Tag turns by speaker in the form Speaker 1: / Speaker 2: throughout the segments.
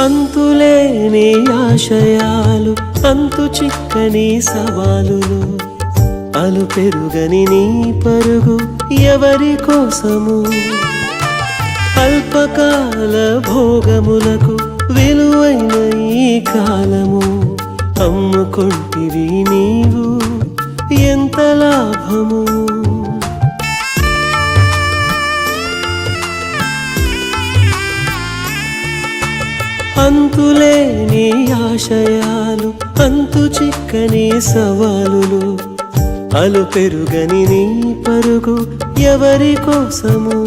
Speaker 1: అంతులేని ఆశయాలు అంతు చిక్కని సవాలులు. అలు పెరుగని నీ పరుగు ఎవరి కోసము? అల్పకాల భోగములకు విలువైన ఈ కాలము. అమ్ముకుంటివి నీవు అంతులేని ఆశయాలు అంతు చిక్కని సవాలులు. అలు పెరుగని నీ పరుగు ఎవరి కోసము?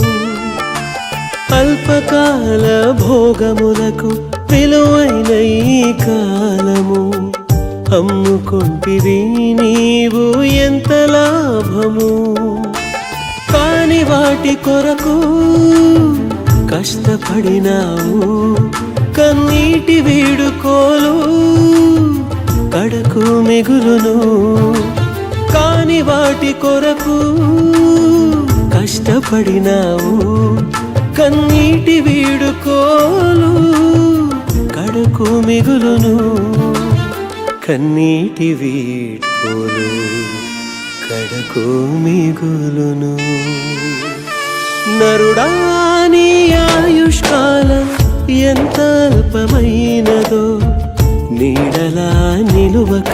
Speaker 1: అల్పకాల భోగములకు విలువైన ఈ కాలము. అమ్ముకుంటివి నీవు ఎంత లాభము? కాని వాటి కొరకు కష్టపడినావు. కన్నీటి వీడుకోలు కడకు మిగులును. కాని వాటి కొరకు కష్టపడినావు. కన్నీటి వీడుకోలు కడకు మిగులును. కన్నీటి వీడుకోలు కడకు మిగులును. నరుడా అల్పమైనదో నీడలా నిలువక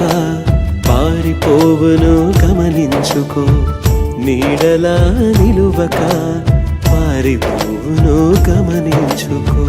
Speaker 1: పారిపోవును గమనించుకో. నీడలా నిలువక పారిపోవును గమనించుకో.